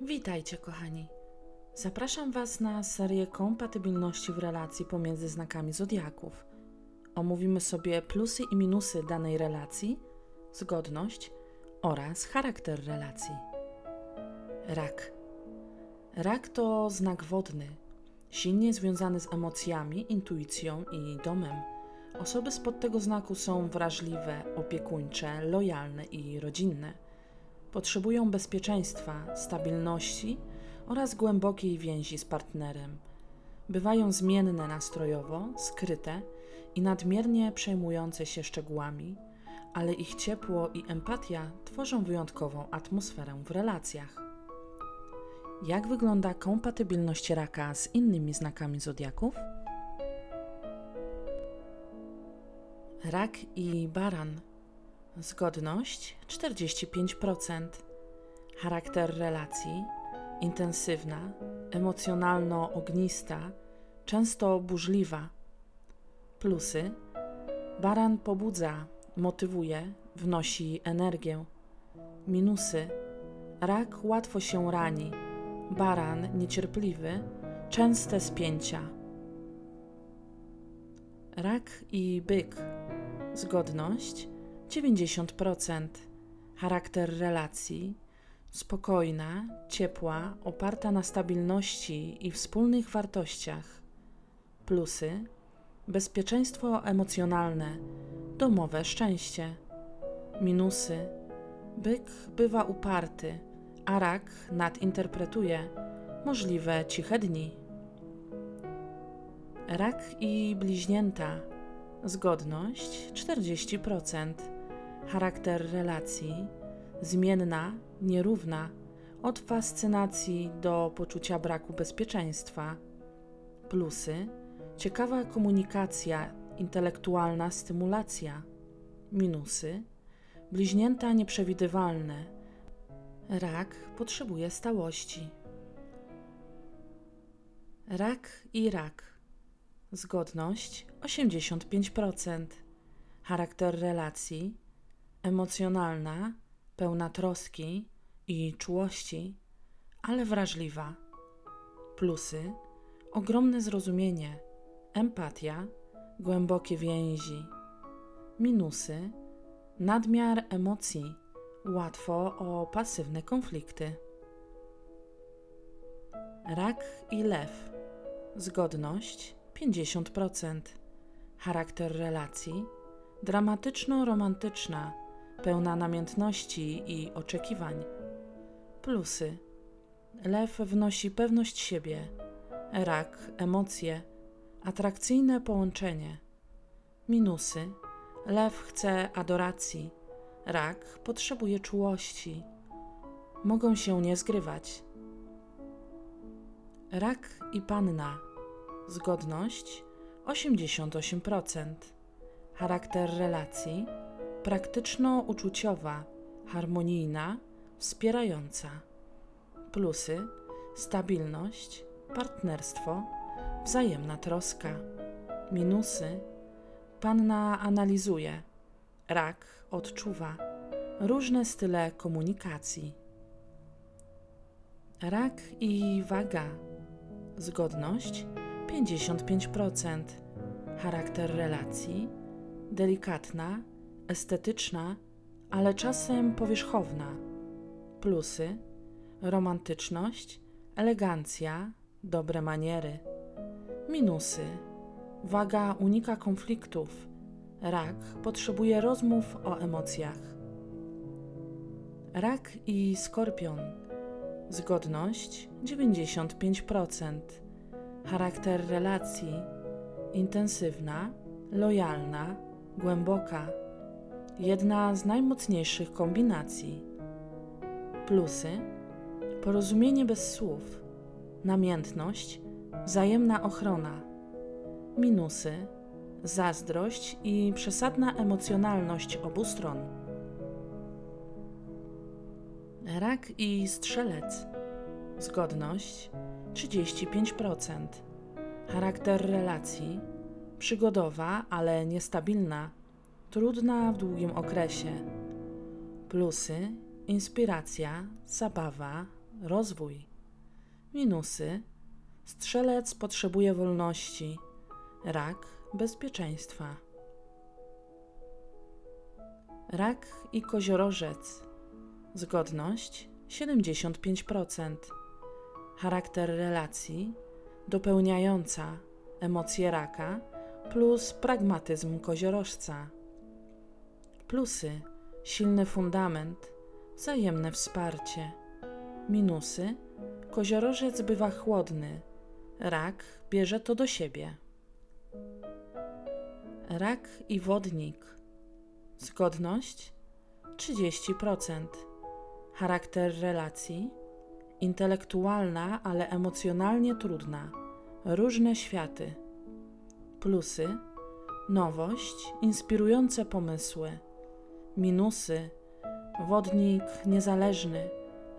Witajcie, kochani. Zapraszam Was na serię kompatybilności w relacji pomiędzy znakami zodiaków. Omówimy sobie plusy i minusy danej relacji, zgodność oraz charakter relacji. Rak. Rak to znak wodny, silnie związany z emocjami, intuicją i domem. Osoby spod tego znaku są wrażliwe, opiekuńcze, lojalne i rodzinne. Potrzebują bezpieczeństwa, stabilności oraz głębokiej więzi z partnerem. Bywają zmienne nastrojowo, skryte i nadmiernie przejmujące się szczegółami, ale ich ciepło i empatia tworzą wyjątkową atmosferę w relacjach. Jak wygląda kompatybilność raka z innymi znakami zodiaków? Rak i baran. Zgodność 45%. Charakter relacji intensywna, emocjonalno-ognista, często burzliwa. Plusy: baran pobudza, motywuje, wnosi energię. Minusy: rak łatwo się rani, baran niecierpliwy, częste spięcia. Rak i byk. Zgodność 90%. Charakter relacji spokojna, ciepła, oparta na stabilności i wspólnych wartościach. Plusy: bezpieczeństwo emocjonalne, domowe szczęście. Minusy: byk bywa uparty, a rak nadinterpretuje możliwe ciche dni. Rak i bliźnięta. Zgodność 40%. Charakter relacji zmienna, nierówna, od fascynacji do poczucia braku bezpieczeństwa. Plusy: ciekawa komunikacja, intelektualna stymulacja. Minusy: bliźnięta nieprzewidywalne. Rak potrzebuje stałości. Rak i rak. Zgodność 85%. Charakter relacji emocjonalna, pełna troski i czułości, ale wrażliwa. Plusy: ogromne zrozumienie, empatia, głębokie więzi. Minusy: nadmiar emocji, łatwo o pasywne konflikty. Rak i lew. Zgodność 50%. Charakter relacji dramatyczno-romantyczna pełna namiętności i oczekiwań. Plusy: Lew wnosi pewność siebie, rak emocje, atrakcyjne połączenie. Minusy: Lew chce adoracji, rak potrzebuje czułości. Mogą się nie zgrywać. Rak i panna. Zgodność 88%. Charakter relacji praktyczno-uczuciowa, harmonijna, wspierająca. Plusy: stabilność, partnerstwo, wzajemna troska. Minusy: panna analizuje, rak odczuwa, różne style komunikacji. Rak i waga. Zgodność 55%. Charakter relacji delikatna, estetyczna, ale czasem powierzchowna. Plusy: romantyczność, elegancja, dobre maniery. Minusy: waga unika konfliktów. Rak potrzebuje rozmów o emocjach. Rak i skorpion. Zgodność 95%. Charakter relacji intensywna, lojalna, głęboka jedna z najmocniejszych kombinacji. Plusy: porozumienie bez słów, namiętność, wzajemna ochrona. Minusy: zazdrość i przesadna emocjonalność obu stron. Rak i strzelec. Zgodność 35%. Charakter relacji przygodowa, ale niestabilna trudna w długim okresie. Plusy: inspiracja, zabawa, rozwój. Minusy: strzelec potrzebuje wolności, rak bezpieczeństwa. Rak i koziorożec. Zgodność 75%. Charakter relacji dopełniająca emocje raka plus pragmatyzm koziorożca. Plusy: silny fundament, wzajemne wsparcie. Minusy: koziorożec bywa chłodny, rak bierze to do siebie. Rak i wodnik. Zgodność 30%. Charakter relacji intelektualna, ale emocjonalnie trudna. Różne światy. Plusy: nowość, inspirujące pomysły. Minusy: wodnik niezależny,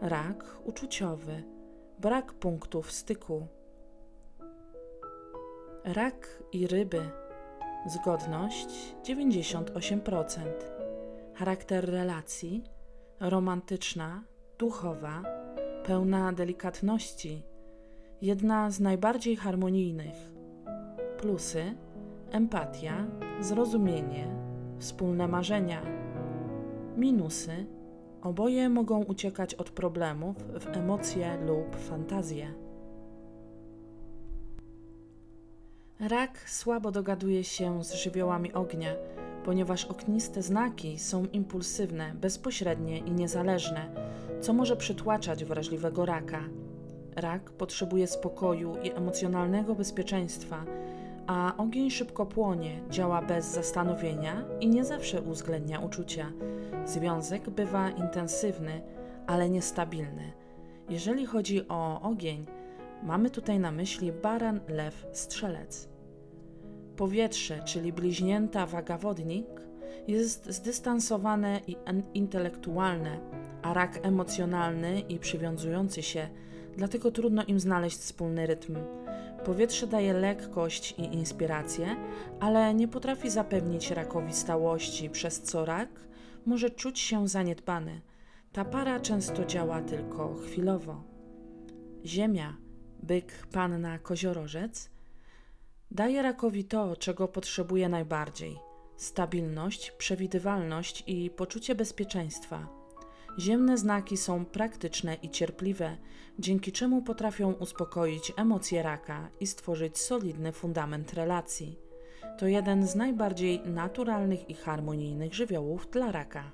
rak uczuciowy, brak punktów styku. Rak i ryby. Zgodność 98%. Charakter relacji romantyczna, duchowa, pełna delikatności, jedna z najbardziej harmonijnych. Plusy: empatia, zrozumienie, wspólne marzenia. Minusy: oboje mogą uciekać od problemów w emocje lub fantazje. Rak słabo dogaduje się z żywiołami ognia, ponieważ ogniste znaki są impulsywne, bezpośrednie i niezależne, co może przytłaczać wrażliwego raka. Rak potrzebuje spokoju i emocjonalnego bezpieczeństwa, a ogień szybko płonie, działa bez zastanowienia i nie zawsze uwzględnia uczucia. Związek bywa intensywny, ale niestabilny. Jeżeli chodzi o ogień, mamy tutaj na myśli baran, lew, strzelec. Powietrze, czyli bliźnięta waga-wodnik, jest zdystansowane i intelektualne, a rak emocjonalny i przywiązujący się, dlatego trudno im znaleźć wspólny rytm. Powietrze daje lekkość i inspirację, ale nie potrafi zapewnić rakowi stałości, przez co rak może czuć się zaniedbany. Ta para często działa tylko chwilowo. Ziemia, byk, panna, koziorożec daje rakowi to, czego potrzebuje najbardziej: stabilność, przewidywalność i poczucie bezpieczeństwa. Ziemne znaki są praktyczne i cierpliwe, dzięki czemu potrafią uspokoić emocje raka i stworzyć solidny fundament relacji. To jeden z najbardziej naturalnych i harmonijnych żywiołów dla raka.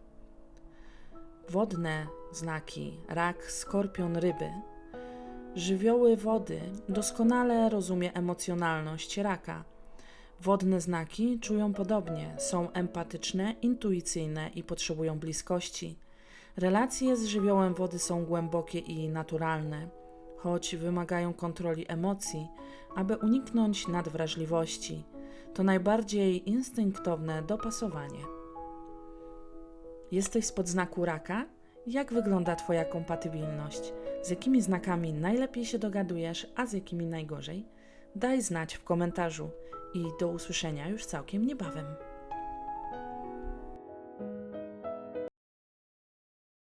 Wodne znaki rak, skorpion, ryby. Żywioły wody doskonale rozumie emocjonalność raka. Wodne znaki czują podobnie, są empatyczne, intuicyjne i potrzebują bliskości. Relacje z żywiołem wody są głębokie i naturalne, choć wymagają kontroli emocji, aby uniknąć nadwrażliwości. To najbardziej instynktowne dopasowanie. Jesteś spod znaku raka? Jak wygląda Twoja kompatybilność? Z jakimi znakami najlepiej się dogadujesz, a z jakimi najgorzej? Daj znać w komentarzu i do usłyszenia już całkiem niebawem.